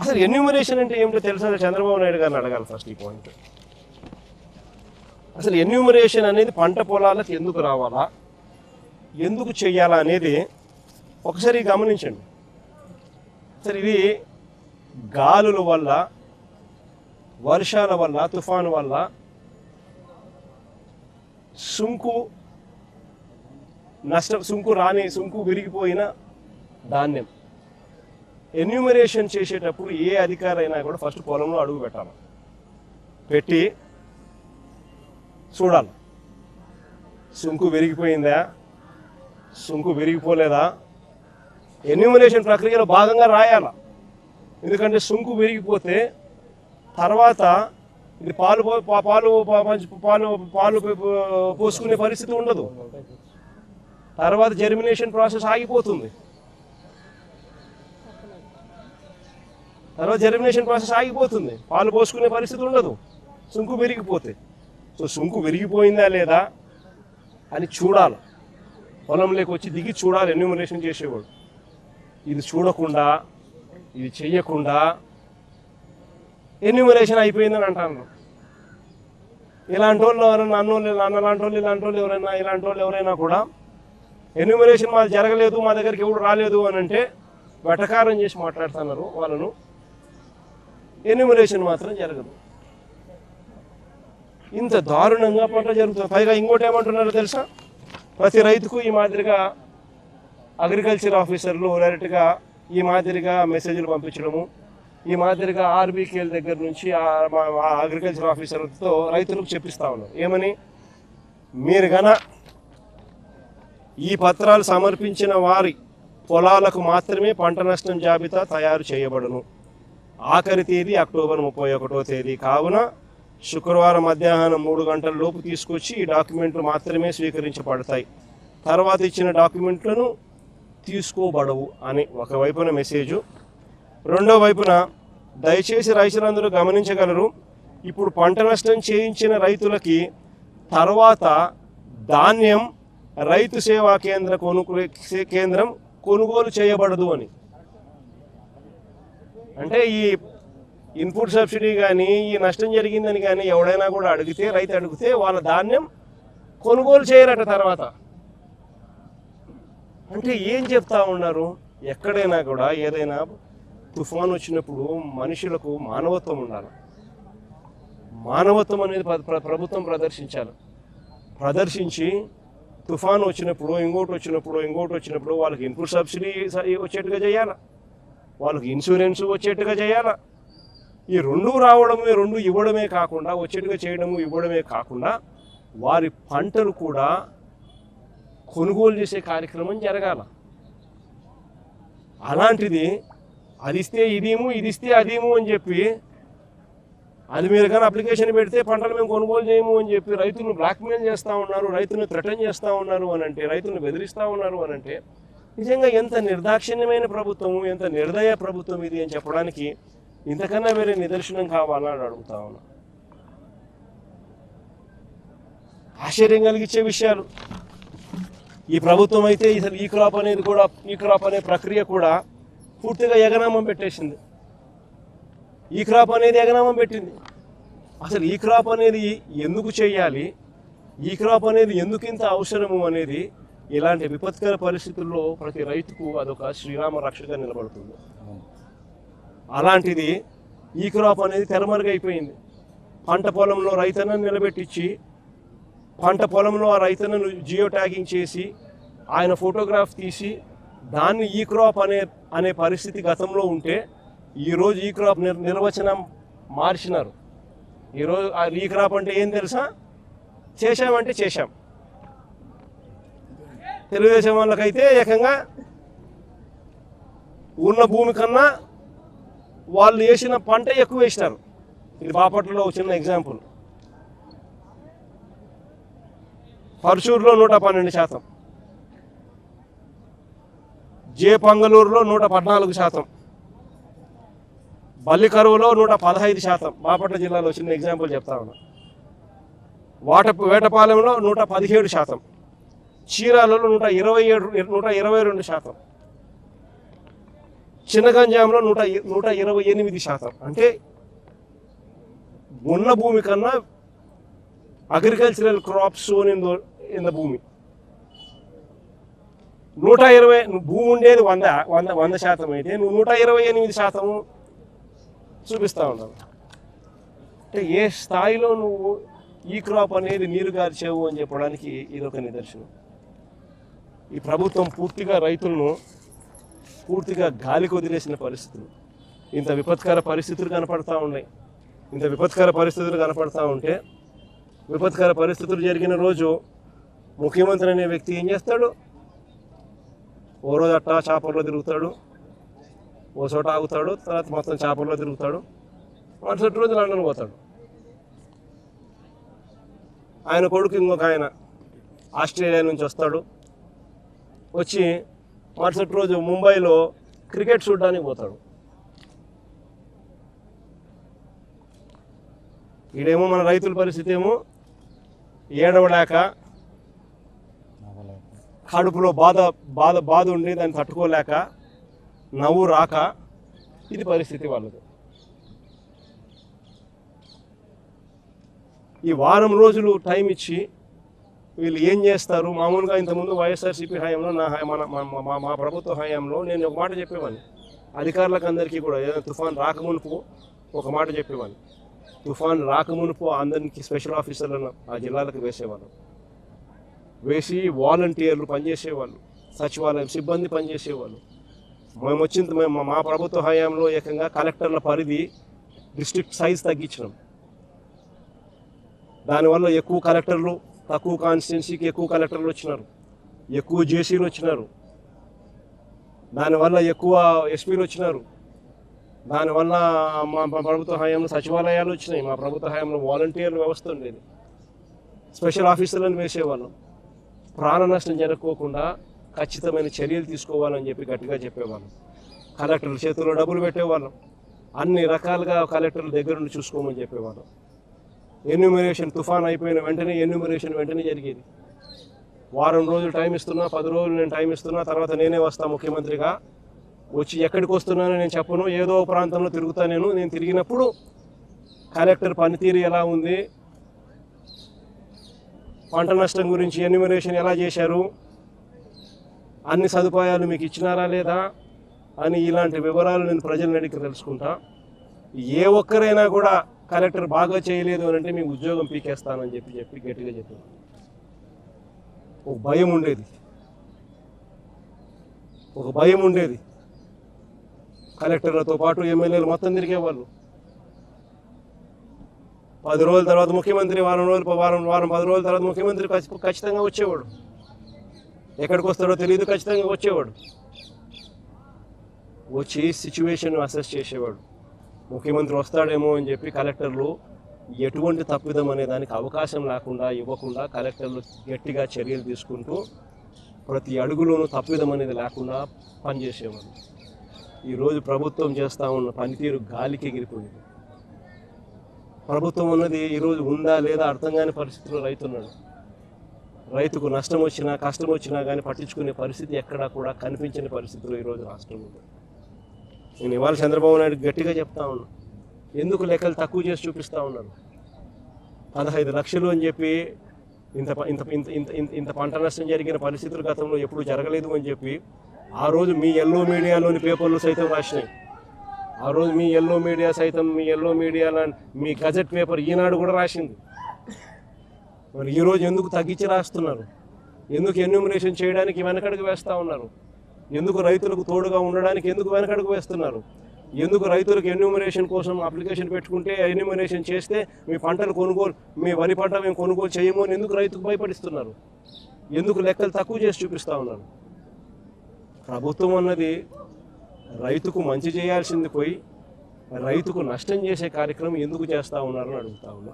అసలు ఎన్యూమరేషన్ అంటే ఏమిటో తెలుసా? చంద్రబాబు నాయుడు గారిని అడగాలి ఫస్ట్ ఈ పాయింట్ అసలు ఎన్యూమరేషన్ అనేది పంట పొలాలకు ఎందుకు రావాలా? ఎందుకు చేయాలా అనేది ఒకసారి గమనించండి. సరే ఇది గాలుల వల్ల వర్షాల వల్ల తుఫాను వల్ల సుంకు నష్టం సుంకు రాని సుంకు విరిగిపోయిన ధాన్యం. ఎన్యూమరేషన్ చేసేటప్పుడు ఏ అధికారైనా కూడా ఫస్ట్ పొలంలో అడుగు పెట్టాలి. పెట్టి చూడాలి. సుంకు విరిగిపోయిందా? సుంకు విరిగిపోలేదా? ఎన్యూమరేషన్ ప్రక్రియలో భాగంగా రాయాల. ఎందుకంటే సుంకు విరిగిపోతే తర్వాత ఇది పాలు పో- పాలు పాలు పాలు పోసుకునే పరిస్థితి ఉండదు. తర్వాత జర్మినేషన్ ప్రాసెస్ ఆగిపోతుంది. తర్వాత జర్మినేషన్ ప్రాసెస్ ఆగిపోతుంది. పాలు పోసుకునే పరిస్థితి ఉండదు. సుంకు విరిగిపోతే. సో సుంకు విరిగిపోయిందా లేదా అని చూడాలి. పొలంలోకి వచ్చి దిగి చూడాలి. ఎన్యూమినేషన్ చేసేవాడు. ఇది చూడకుండా ఇది చెయ్యకుండా ఎన్యూమినేషన్ అయిపోయిందని అంటాను. ఇలాంటి వాళ్ళు ఎవరైనా అన్నోళ్ళు అన్న లాంటి వాళ్ళు ఇలాంటి వాళ్ళు ఎవరైనా ఇలాంటి వాళ్ళు ఎవరైనా కూడా ఎన్యూమినేషన్ మాది జరగలేదు మా దగ్గరికి ఎవడు రాలేదు అని అంటే వెటకారం చేసి మాట్లాడుతున్నారు. వాళ్ళను ఎన్యూమరేషన్ మాత్రం జరగదు. ఇంత దారుణంగా పంట జరుగుతుంది. పైగా ఇంకోటి ఏమంటున్నారో తెలుసా? ప్రతి రైతుకు ఈ మాదిరిగా అగ్రికల్చర్ ఆఫీసర్లు డైరెక్ట్గా ఈ మాదిరిగా మెసేజ్లు పంపించడము ఈ మాదిరిగా ఆర్బీకేల దగ్గర నుంచి అగ్రికల్చర్ ఆఫీసర్లతో రైతులకు చెప్పిస్తా ఉన్నారు ఏమని? మీరు గన ఈ పత్రాలు సమర్పించిన వారి పొలాలకు మాత్రమే పంట నష్టం జాబితా తయారు చేయబడును. ఆఖరి తేదీ అక్టోబర్ ముప్పై ఒకటో తేదీ. కావున శుక్రవారం మధ్యాహ్నం మూడు గంటల లోపు తీసుకొచ్చి ఈ డాక్యుమెంట్లు మాత్రమే స్వీకరించబడతాయి. తర్వాత ఇచ్చిన డాక్యుమెంట్లను తీసుకోబడవు అని ఒకవైపున మెసేజు. రెండో వైపున దయచేసి రైతులందరూ గమనించగలరు ఇప్పుడు పంట నష్టం చేయించిన రైతులకి తర్వాత ధాన్యం రైతు సేవా కేంద్ర కొనుగోలు కేంద్రం కొనుగోలు చేయబడదు అని. అంటే ఈ ఇన్పుట్ సబ్సిడీ కానీ ఈ నష్టం జరిగిందని కానీ ఎవడైనా కూడా అడిగితే రైతు అడిగితే వాళ్ళ ధాన్యం కొనుగోలు చేయరట తర్వాత. అంటే ఏం చెప్తా ఉన్నారు? ఎక్కడైనా కూడా ఏదైనా తుఫాన్ వచ్చినప్పుడు మనుషులకు మానవత్వం ఉండాలి. మానవత్వం అనేది ప్ర- ప్రభుత్వం ప్రదర్శించాలి. ప్రదర్శించి తుఫాన్ వచ్చినప్పుడు ఇంకోటి వచ్చినప్పుడు ఇంకోటి వచ్చినప్పుడు వాళ్ళకి ఇన్పుట్ సబ్సిడీ స- వచ్చేట్టుగా చేయాలి. వాళ్ళకి ఇన్సూరెన్స్ వచ్చేట్టుగా చేయాలా? ఈ రెండు రావడమే రెండు ఇవ్వడమే కాకుండా వచ్చేట్టుగా చేయడము ఇవ్వడమే కాకుండా వారి పంటలు కూడా కొనుగోలు చేసే కార్యక్రమం జరగాల. అలాంటిది అది ఇస్తే ఇదేమో ఇది ఇస్తే అదేమో అని చెప్పి అది మీరు కానీ అప్లికేషన్ పెడితే పంటలు మేము కొనుగోలు చేయము అని చెప్పి రైతులను బ్లాక్మెయిల్ చేస్తూ ఉన్నారు రైతులను థ్రెటన్ చేస్తూ ఉన్నారు అని అంటే రైతులను బెదిరిస్తూ ఉన్నారు అని అంటే నిజంగా ఎంత నిర్దాక్షిణ్యమైన ప్రభుత్వము ఎంత నిర్దయ ప్రభుత్వం ఇది అని చెప్పడానికి ఇంతకన్నా వేరే నిదర్శనం కావాలని అడుగుతా ఉన్నా. ఆశ్చర్యం కలిగించే విషయాలు. ఈ ప్రభుత్వం అయితే అసలు ఈ క్రాప్ అనేది కూడా ఈ క్రాప్ అనే ప్రక్రియ కూడా పూర్తిగా ఎగనామం పెట్టేసింది. ఈ క్రాప్ అనేది ఎగనామం పెట్టింది. అసలు ఈ క్రాప్ అనేది ఎందుకు చేయాలి? ఈ క్రాప్ అనేది ఎందుకు ఇంత అవసరము అనేది ఇలాంటి విపత్కర పరిస్థితుల్లో ప్రతి రైతుకు అదొక శ్రీరామ రక్షగా నిలబడుతుంది. అలాంటిది ఈ క్రాప్ అనేది తెరమరుగైపోయింది పంట పొలంలో రైతన్నను నిలబెట్టించి పంట పొలంలో ఆ రైతన్నను జియో ట్యాగింగ్ చేసి ఆయన ఫోటోగ్రాఫ్ తీసి దాన్ని ఈ క్రాప్ అనే అనే పరిస్థితి గతంలో ఉంటే ఈరోజు ఈ క్రాప్ నిర్ నిర్వచనం మార్చినారు. ఈరోజు ఆ ఈ క్రాప్ అంటే ఏం తెలుసా? చేశామంటే చేశాం. తెలుగుదేశం వాళ్ళకైతే ఏకంగా ఉన్న భూమి కన్నా వాళ్ళు వేసిన పంట ఎక్కువ వేసినారు. ఇది బాపట్లలో చిన్న ఎగ్జాంపుల్ పర్చూరులో నూట పన్నెండు శాతం. జే పంగలూరులో నూట పద్నాలుగు శాతం. బల్లికరువులో నూట పదహైదు శాతం. బాపట్ల జిల్లాలో చిన్న ఎగ్జాంపుల్ చెప్తా ఉన్నా. వాట వేటపాలెంలో నూట పదిహేడు శాతం. చీరాలలో నూట ఇరవై ఏడు నూట ఇరవై రెండు శాతం. చిన్నగంజాంలో నూట నూట ఇరవై ఎనిమిది శాతం. అంటే ఉన్న భూమి కన్నా agricultural crops in in the భూమి. నూట ఇరవై భూమి ఉండేది వంద వంద వంద శాతం అయితే నువ్వు నూట ఇరవై ఎనిమిది శాతము చూపిస్తా ఉన్నావు. అంటే ఏ స్థాయిలో నువ్వు ఈ క్రాప్ అనేది నీరు గార్చావు అని చెప్పడానికి ఇది ఒక నిదర్శనం. ఈ ప్రభుత్వం పూర్తిగా రైతులను పూర్తిగా గాలికి వదిలేసిన పరిస్థితులు. ఇంత విపత్కర పరిస్థితులు కనపడతా ఉన్నాయి. ఇంత విపత్కర పరిస్థితులు కనపడతా ఉంటే విపత్కర పరిస్థితులు జరిగిన రోజు ముఖ్యమంత్రి అనే వ్యక్తి ఏం చేస్తాడు? ఓ రోజు అట్టా చేపల్లో తిరుగుతాడు. ఓ చోట ఆగుతాడు. తర్వాత మొత్తం చేపల్లో తిరుగుతాడు. మరుసటి రోజు లండన్ పోతాడు. ఆయన కొడుకు ఇంకొక ఆయన ఆస్ట్రేలియా నుంచి వస్తాడు. వచ్చి మరుసటి రోజు ముంబైలో క్రికెట్ చూడడానికి పోతాడు. ఈడేమో మన రైతుల పరిస్థితి ఏమో ఏడవలేక కడుపులో బాధ బాధ బాధ ఉండి దాన్ని తట్టుకోలేక నవ్వు రాక ఇది పరిస్థితి వాళ్ళది. ఈ వారం రోజులు టైం ఇచ్చి వీళ్ళు ఏం చేస్తారు? మామూలుగా ఇంతకుముందు వైఎస్ఆర్సీపీ హయాంలో నా మన మా- మా- ప్రభుత్వ హయాంలో నేను ఒక మాట చెప్పేవాడిని. అధికారులకు అందరికీ కూడా ఏదైనా తుఫాన్ రాకమునుపు ఒక మాట చెప్పేవాడిని. తుఫాన్ రాకమునుపు అందరికీ స్పెషల్ ఆఫీసర్లను ఆ జిల్లాలకు వేసేవాళ్ళం. వేసి వాలంటీర్లు పనిచేసేవాళ్ళు. సచివాలయం సిబ్బంది పనిచేసేవాళ్ళు. మేము వచ్చింది మేము మా ప్రభుత్వ హయాంలో ఏకంగా కలెక్టర్ల పరిధి డిస్ట్రిక్ట్ సైజ్ తగ్గించినాం. దానివల్ల ఎక్కువ కలెక్టర్లు తక్కువ కాన్స్టిట్యున్సీకి ఎక్కువ కలెక్టర్లు వచ్చినారు. ఎక్కువ జేసీలు వచ్చినారు. దానివల్ల ఎక్కువ ఎస్పీలు వచ్చినారు. దానివల్ల మా ప్రభుత్వ హయాంలో సచివాలయాలు వచ్చినాయి. మా ప్రభుత్వ హయాంలో వాలంటీర్ల వ్యవస్థ ఉండేది. స్పెషల్ ఆఫీసర్లను వేసేవాళ్ళం. ప్రాణ నష్టం జరగకోకుండా ఖచ్చితమైన చర్యలు తీసుకోవాలని చెప్పి గట్టిగా చెప్పేవాళ్ళం. కలెక్టర్ల చేతుల్లో డబ్బులు పెట్టేవాళ్ళం. అన్ని రకాలుగా కలెక్టర్ల దగ్గర నుండి చూసుకోమని చెప్పేవాళ్ళం. ఎన్యూమరేషన్ తుఫాన్ అయిపోయిన వెంటనే ఎన్యూమరేషన్ వెంటనే జరిగేది. వారం రోజులు టైం ఇస్తున్నా పది రోజులు నేను టైం ఇస్తున్నా తర్వాత నేనే వస్తా ముఖ్యమంత్రిగా. వచ్చి ఎక్కడికి వస్తున్నానో నేను చెప్పను ఏదో ప్రాంతంలో తిరుగుతా నేను. నేను తిరిగినప్పుడు కలెక్టర్ పనితీరు ఎలా ఉంది? పంట నష్టం గురించి ఎన్యూమరేషన్ ఎలా చేశారు? అన్ని సదుపాయాలు మీకు ఇచ్చినారా లేదా? అని ఇలాంటి వివరాలు నేను ప్రజలను అడిగి తెలుసుకుంటా. ఏ ఒక్కరైనా కూడా కలెక్టర్ బాగా చేయలేదు అని అంటే మేము ఉద్యోగం పీకేస్తానని చెప్పి చెప్పి గట్టిగా చెప్పాను ఒక భయం ఉండేది. ఒక భయం ఉండేది. కలెక్టర్లతో పాటు ఎమ్మెల్యేలు మొత్తం తిరిగేవాళ్ళు. పది రోజుల తర్వాత ముఖ్యమంత్రి వారం రోజులు వారం వారం పది రోజుల తర్వాత ముఖ్యమంత్రి ఖచ్చితంగా వచ్చేవాడు. ఎక్కడికి వస్తాడో తెలియదు ఖచ్చితంగా వచ్చేవాడు. వచ్చి సిచ్యువేషన్ అసెస్ చేసేవాడు. ముఖ్యమంత్రి వస్తాడేమో అని చెప్పి కలెక్టర్లు ఎటువంటి తప్పిదం అనే దానికి అవకాశం లేకుండా ఇవ్వకుండా కలెక్టర్లు గట్టిగా చర్యలు తీసుకుంటూ ప్రతి అడుగులోనూ తప్పిదం అనేది లేకుండా పనిచేసేవాళ్ళు. ఈరోజు ప్రభుత్వం చేస్తూ ఉన్న పనితీరు గాలికి ఎగిరిపోయింది. ప్రభుత్వం అన్నది ఈరోజు ఉందా లేదా అర్థం కాని పరిస్థితిలో రైతున్నాడు రైతుకు నష్టం వచ్చినా కష్టం వచ్చినా కానీ పట్టించుకునే పరిస్థితి ఎక్కడా కూడా కనిపించని పరిస్థితిలో ఈరోజు రాష్ట్రం ఉంది. నేను ఇవాళ చంద్రబాబు నాయుడు గట్టిగా చెప్తా ఉన్నా. ఎందుకు లెక్కలు తక్కువ చేసి చూపిస్తా ఉన్నాను పదహైదు లక్షలు అని చెప్పి ఇంత ఇంత ఇంత ఇంత ఇంత ఇంత పంట నష్టం జరిగిన పరిస్థితులు గతంలో ఎప్పుడు జరగలేదు అని చెప్పి ఆ రోజు మీ ఎల్లో మీడియాలోని పేపర్లు సైతం రాసినాయి. ఆ రోజు మీ ఎల్లో మీడియా సైతం మీ ఎల్లో మీడియా మీ గజెట్ పేపర్ ఈనాడు కూడా రాసింది. మరి ఈరోజు ఎందుకు తగ్గించి రాస్తున్నారు? ఎందుకు ఎన్యూమినేషన్ చేయడానికి వెనకడుగు వేస్తూ ఉన్నారు? ఎందుకు రైతులకు తోడుగా ఉండడానికి ఎందుకు వెనకడుగు వేస్తున్నారు? ఎందుకు రైతులకు ఎన్యూమరేషన్ కోసం అప్లికేషన్ పెట్టుకుంటే ఎన్యూమరేషన్ చేస్తే మీ పంటలు కొనుగోలు మీ వరి పంట మేము కొనుగోలు చేయము అని ఎందుకు రైతుకు భయపడిస్తున్నారు? ఎందుకు లెక్కలు తక్కువ చేసి చూపిస్తూ ఉన్నారు? ప్రభుత్వం అన్నది రైతుకు మంచి చేయాల్సింది పోయి రైతుకు నష్టం చేసే కార్యక్రమం ఎందుకు చేస్తూ ఉన్నారని అడుగుతా ఉన్నా.